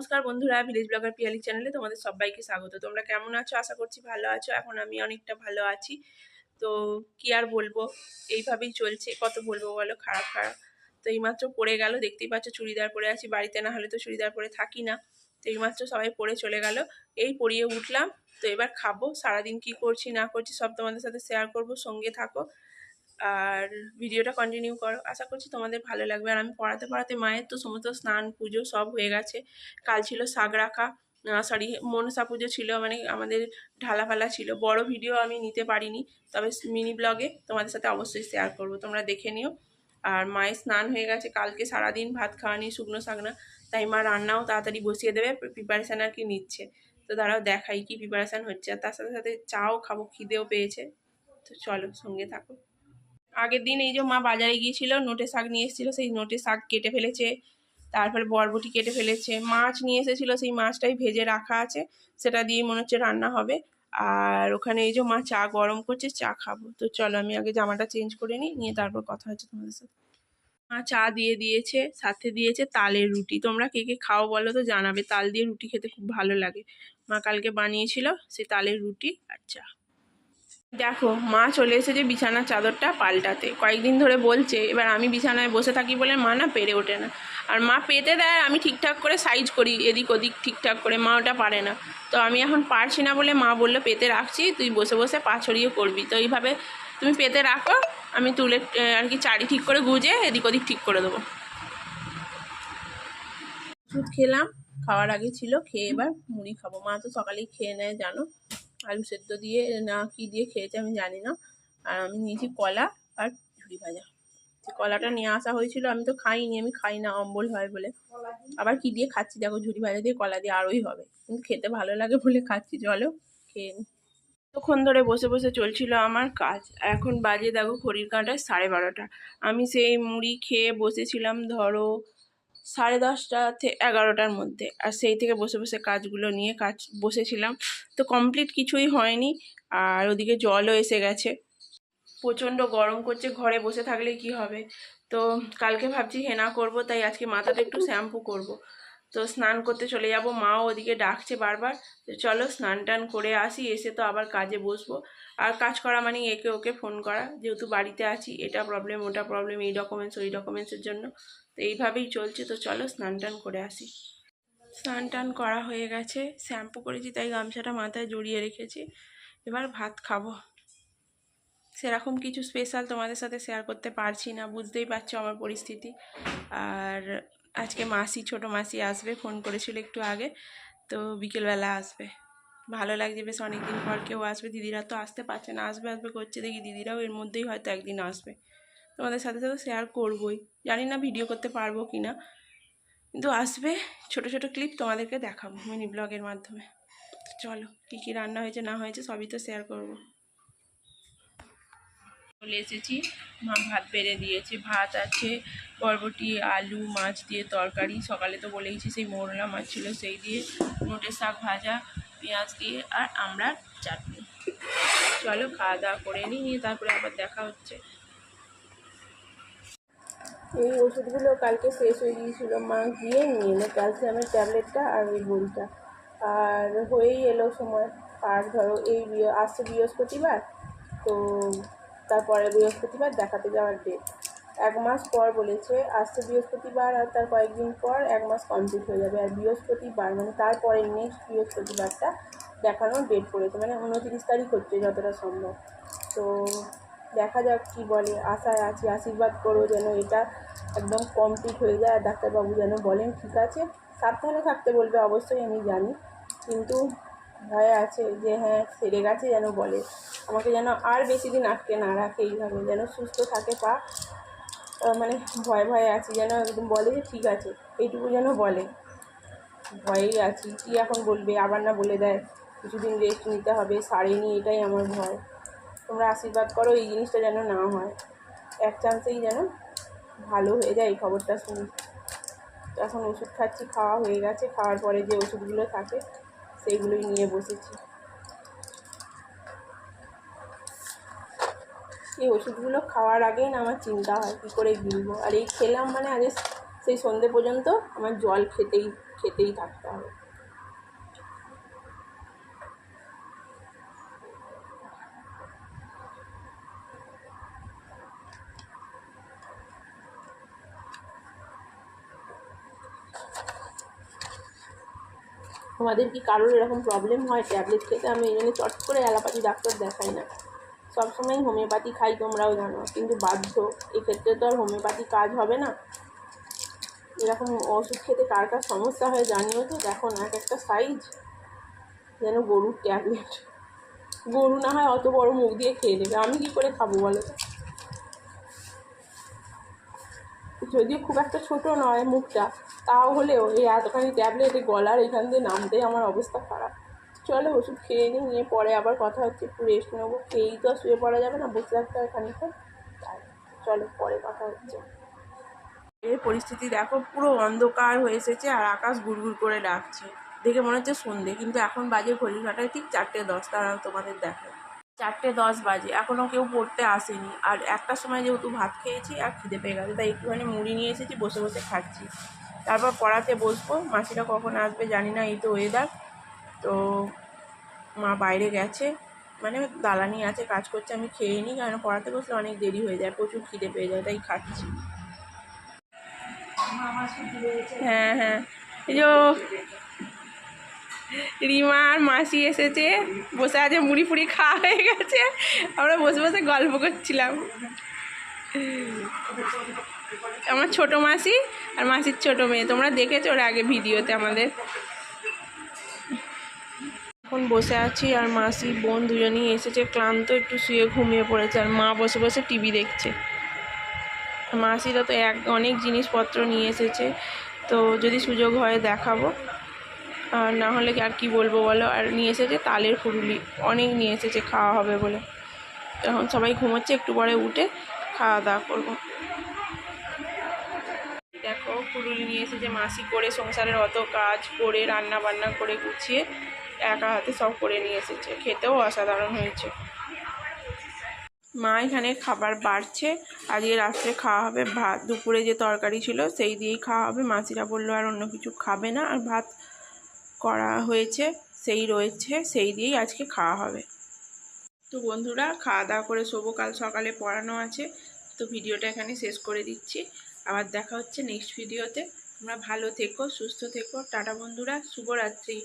নমস্কার বন্ধুরা village blogger Piyali চ্যানেলে তোমাদের সবাইকে স্বাগত। তোমরা কেমন আছো? আশা করছি ভালো আছো। এখন আমি অনেকটা ভালো আছি। তো কি আর বলব? এইভাবেই চলছে। কত বলব বলো? খারাপ খারাপ। তো এইমাত্র পড়ে গেল। দেখতেই পাচ্ছ চুড়িদার পরে আছি। বাড়িতে না হলে তো চুড়িদার পরে থাকি না। তো এইমাত্র সবাই পড়ে চলে গেল। এই পড়িয়ে উঠলাম। তো এবার খাব। সারাদিন কি করছি, না করছি সব তোমাদের সাথে শেয়ার করব। সঙ্গে থাকো। আর ভিডিওটা কন্টিনিউ করো। আশা করছি তোমাদের ভালো লাগবে। আর আমি পড়াতে পড়াতে মায়ের তো সমস্ত স্নান, পুজো সব হয়ে গেছে। কাল ছিল শাক রাখা সরি মনসা পুজো ছিল মানে আমাদের ঢালাফালা ছিল। বড় ভিডিও আমি নিতে পারিনি, তবে মিনি ব্লগে তোমাদের সাথে অবশ্যই শেয়ার করব। তোমরা দেখে নিও। আর মায়ের স্নান হয়ে গেছে। কালকে সারাদিন ভাত খাওয়ানি শুকনো শাকনা। তাই মা রান্নাও তাড়াতাড়ি বসিয়ে দেবে প্রিপারেশান আর কি নিচ্ছে। তো তারাও দেখাই কি প্রিপারেশান হচ্ছে। আর তার সাথে সাথে চাও খাব, খিদেও পেয়েছে। তো চলো, সঙ্গে থাকো। আগের দিন এই যে মা বাজারে গিয়েছিল, নোটে শাক নিয়ে এসেছিল, সেই নোটে শাক কেটে ফেলেছে, তারপরে বরবটি কেটে ফেলেছে। মাছ নিয়ে এসেছিল, সেই মাছটাই ভেজে রাখা আছে, সেটা দিয়ে মনে হচ্ছে রান্না হবে। আর ওখানে এই যে মা চা গরম করছে, চা খাব। তো চলো, আমি আগে জামাটা চেঞ্জ করে নিই, নিয়ে তারপর কথা হচ্ছে তোমাদের সাথে। মা চা দিয়ে দিয়েছে, সাথে দিয়েছে তালের রুটি। তোমরা কে কে খাও বলো তো, জানাবে। তাল দিয়ে রুটি খেতে খুব ভালো লাগে। মা কালকে বানিয়েছিল সেই তালের রুটি আর চা। দেখো, মা চলে এসেছে বিছানার চাদরটা পাল্টাতে। কয়েকদিন ধরে বলছে, এবার আমি বিছানায় বসে থাকি বলে মা না পেরে ওঠে না। আর মা পেতে দেয়, আমি ঠিকঠাক করে সাইজ করি, এদিক ওদিক ঠিকঠাক করে, মা ওটা পারে না। তো আমি এখন পারছি না বলে মা বলল, পেতে রাখছি, তুই বসে বসে পা ছড়িয়ে করবি তো এইভাবে তুমি পেতে রাখো, আমি তুলে আর কি চারি ঠিক করে গুজে এদিক ওদিক ঠিক করে দেবো। খেলাম, খাওয়ার আগে ছিল, খেয়ে এবার মুড়ি খাব। মা তো সকালেই খেয়ে নেয়, জানো? আলু সেদ্ধ দিয়ে, না কি দিয়ে খেয়েছে আমি জানি না। আর আমি নিয়েছি কলা আর ঝুড়ি ভাজা। কলাটা নিয়ে আসা হয়েছিল, আমি তো খাইনি, আমি খাই না, অম্বল হয় বলে। আবার কি দিয়ে খাচ্ছি? দেখো ঝুড়ি ভাজা দিয়ে কলা দিয়ে আরোই হবে। কিন্তু খেতে ভালো লাগে বলে খাচ্ছি, চলো খেয়ে নি। তখন ধরে বসে বসে চলছিল আমার কাজ। এখন বাজে, দেখো, ঘড়ির কাঁটায় সাড়ে বারোটা। আমি সেই মুড়ি খেয়ে বসেছিলাম, ধরো সাড়ে দশটা থেকে এগারোটার মধ্যে। আর সেই থেকে বসে বসে কাজগুলো নিয়ে কাজ বসেছিলাম। তো কমপ্লিট কিছুই হয়নি। আর ওদিকে জলও এসে গেছে। প্রচণ্ড গরম করছে। ঘরে বসে থাকলে কি হবে? তো কালকে ভাবছি হেনা করব, তাই আজকে মাথাতে একটু শ্যাম্পু করব। তো স্নান করতে চলে যাব। মাও ওদিকে ডাকছে বারবার। তো চলো স্নান টান করে আসি, এসে তো আবার কাজে বসবো। আর কাজ করা মানে একে ওকে ফোন করা। যেহেতু বাড়িতে আছি, এটা প্রবলেম ওটা প্রবলেম এই ডকুমেন্টস ওই ডকুমেন্টসের জন্য। তো এইভাবেই চলছে। তো চলো স্নান টান করে আসি। স্নান টান করা হয়ে গেছে। শ্যাম্পু করেছি, তাই গামছাটা মাথায় জড়িয়ে রেখেছি। এবার ভাত খাব। সেরকম কিছু স্পেশাল তোমাদের সাথে শেয়ার করতে পারছি না। বুঝতেই পারছ আমার পরিস্থিতি। আর আজকে মাসি, ছোট মাসি আসবে, ফোন করেছিল একটু আগে, তো বিকেলবেলা আসবে। ভালো লাগছে বেশ অনেকদিন পর কেউ আসবে, দিদিরা তো আসতে পারছে না, আসবে আসবে করছে, দেখি দিদিরাও এর মধ্যেই হয়তো একদিন আসবে। তোমাদের সাথে সাথে শেয়ার করবই। জানি না ভিডিও করতে পারব কি না। কিন্তু আসবে, ছোট ছোট ক্লিপ তোমাদেরকে দেখাবো মিনি ব্লগের মাধ্যমে। চলো, কী কী রান্না হয়েছে, না হয়েছে সবই তো শেয়ার করব। চলে এসেছি। মা ভাত বেড়ে দিয়েছে, ভাত আছে, বরবটি, আলু, মাছ দিয়ে তরকারি। সকালে তো বলেইছি সেই মোরলা মাছ ছিল, সেই দিয়ে নোটের শাক ভাজা, পেঁয়াজ দিয়ে আর আমরা চাটনি। চলো খাওয়া দাওয়া করে নিই, নিয়ে তারপরে আবার দেখা হচ্ছে। এই ওষুধগুলো কালকে শেষ হয়ে গিয়েছিল, মা গিয়ে নিয়ে এলো ক্যালসিয়ামের ট্যাবলেটটা আর ওই বড়িটা। আর হয়েই এলো সময়, আর ধরো এই আসছে বৃহস্পতিবার, তো তারপরে বৃহস্পতিবার দেখাতে যাওয়ার ডেট এক মাস পর বলেছে আসছে বৃহস্পতিবার আর তার কয়েকদিন পর এক মাস কমপ্লিট হয়ে যাবে। আর বৃহস্পতিবার মানে তারপরে নেক্সট বৃহস্পতিবারটা দেখানোর ডেট পড়েছে মানে উনতিরিশ তারিখ হচ্ছে যতটা সম্ভব। তো দেখা যাক কী বলে। আশায় আছি, আশীর্বাদ করো যেন এটা একদম কমপ্লিট হয়ে যায়। আর ডাক্তারবাবু যেন বলেন, ঠিক আছে, সাবধানে থাকতে বলবে। অবশ্যই আমি জানি। কিন্তু ভয় আছে যে হ্যাঁ সেরে গেছে যেন বলে। আমাকে যেন আর বেশি দিন আটকে না রাখে এইভাবে, যেন সুস্থ থাকে পা। মানে ভয় ভয়ে আছি, যেন একদম বলে যে ঠিক আছে, এইটুকু যেন বলে। ভয়েই আছি, কী এখন বলবে? আবার না বলে দেয়, কিছুদিন রেস্ট নিতে হবে, সারেনি, এটাই আমার ভয়। তোমরা আশীর্বাদ করো, এই জিনিসটা যেন না হয়। এক চান্সেই যেন ভালো হয়ে যায় এই খবরটা শুনি। এখন ওষুধ খাচ্ছি, খাওয়া হয়ে গেছে, খাওয়ার পরে যে ওষুধগুলো থাকে সেইগুলোই নিয়ে বসেছি। এই ওষুধগুলো খাওয়ার আগেই না আমার চিন্তা হয়, কী করে গিলবো? আর এই খেলাম মানে আগে সেই সন্ধে পর্যন্ত আমার জল খেতেই খেতেই থাকতে হবে। তোমাদের কি কারোর এরকম প্রবলেম হয়? ট্যাবলেট খেতে আমি এই জন্য চট করে অ্যালোপ্যাথি ডাক্তার দেখাই না। সবসময় হোমিওপ্যাথি খাই তোমরাও জানো, কিন্তু বাধ্য। এক্ষেত্রে তো আর হোমিওপ্যাথি কাজ হবে না। এরকম ওষুধ খেতে কার কার সমস্যা হয় জানিও তো? দেখো না, এক একটা সাইজ যেন গরুর ট্যাবলেট গরু না হয় অত বড় মুখ দিয়ে খেয়ে নেবে। আমি কি করে খাব বলো তো? যদিও খুব একটা ছোট নয় মুখটা, তাও হলেও এই এতখানি ট্যাবলেট গলার এখান দিয়ে নামতে আমার অবস্থা খারাপ। চলো ওষুধ খেয়ে নিই, নিয়ে পরে আবার কথা হচ্ছে, একটু রেস্ট নেব। খেয়েই তো শুয়ে পড়া যাবে না, বসে থাকতে হয় খানিকটা চলো পরে কথা হচ্ছে। এর পরিস্থিতি দেখো, পুরো অন্ধকার হয়ে এসেছে আর আকাশ গুড়গুড় করে ডাকছে। দেখে মনে হচ্ছে সন্ধে, কিন্তু এখন বাজে ঘড়ির কাটায় ঠিক চারটে দশ তারা তোমাদের দেখে চারটে দশ বাজে। এখনও কেউ পড়তে আসেনি। আর একটা সময় যেহেতু ভাত খেয়েছি আর খিদে পেয়ে গেছে তাই একটুখানি মুড়ি নিয়ে এসেছি বসে বসে খাচ্ছি। তারপর পড়াতে বসবো মাসিরা কখন আসবে জানি না এই তো ওয়েদার তো মা বাইরে গেছে মানে দালানি আছে কাজ করছে আমি খেয়ে নিই কারণ পড়াতে বসলে অনেক দেরি হয়ে যায় প্রচুর খিদে পেয়ে যায় তাই খাচ্ছি। হ্যাঁ হ্যাঁ। এই যে রিমা আর মাসি এসেছে, বসে আছে, মুড়ি ফুড়ি খাওয়া হয়ে গেছে। আমরা বসে বসে গল্প করছিলাম। আমার ছোট মাসি আর মাসির ছোট মেয়ে। তোমরা দেখেছ ওর আগে ভিডিওতে আমাদের। এখন বসে আছি আর মাসি, বোন দুজনেই এসেছে, ক্লান্ত, একটু শুয়ে ঘুমিয়ে পড়েছে, আর মা বসে বসে টিভি দেখছে। মাসিরা তো এক, অনেক জিনিসপত্র নিয়ে এসেছে, তো যদি সুযোগ হয় দেখাবো। না হলে আর কি বলব বলো? আর নিয়ে এসেছে তালের ফুরুলি অনেক নিয়ে এসেছে, খাওয়া হবে বলে। এখন সবাই ঘুমোচ্ছে, একটু পরে উঠে খাওয়া দাওয়া করব। দেখো ফুরুলি নিয়ে এসেছে মাসি করে, সংসারের অত কাজ করে, রান্না বান্না করে গুছিয়ে একা হাতে সব করে নিয়ে এসেছে। খেতেও অসাধারণ হয়েছে। মা এখানে খাবার বাড়ছে। আজকে রাত্রে খাওয়া হবে ভাত। দুপুরে যে তরকারি ছিল, সেই দিয়েই খাওয়া হবে। মাসিরা বলল, আর অন্য কিছু খাবে না। আর ভাত করা হয়েছে, সেই রয়েছে, সেই দিয়েই আজকে খাওয়া হবে। তো বন্ধুরা, খাওয়া দাওয়া করে শোবো, কাল সকালে পড়ানো আছে। তো ভিডিওটা এখানে শেষ করে দিচ্ছি। আবার দেখা হচ্ছে নেক্সট ভিডিওতে তোমরা ভালো থেকো, সুস্থ থেকো। টাটা বন্ধুরা, শুভরাত্রি।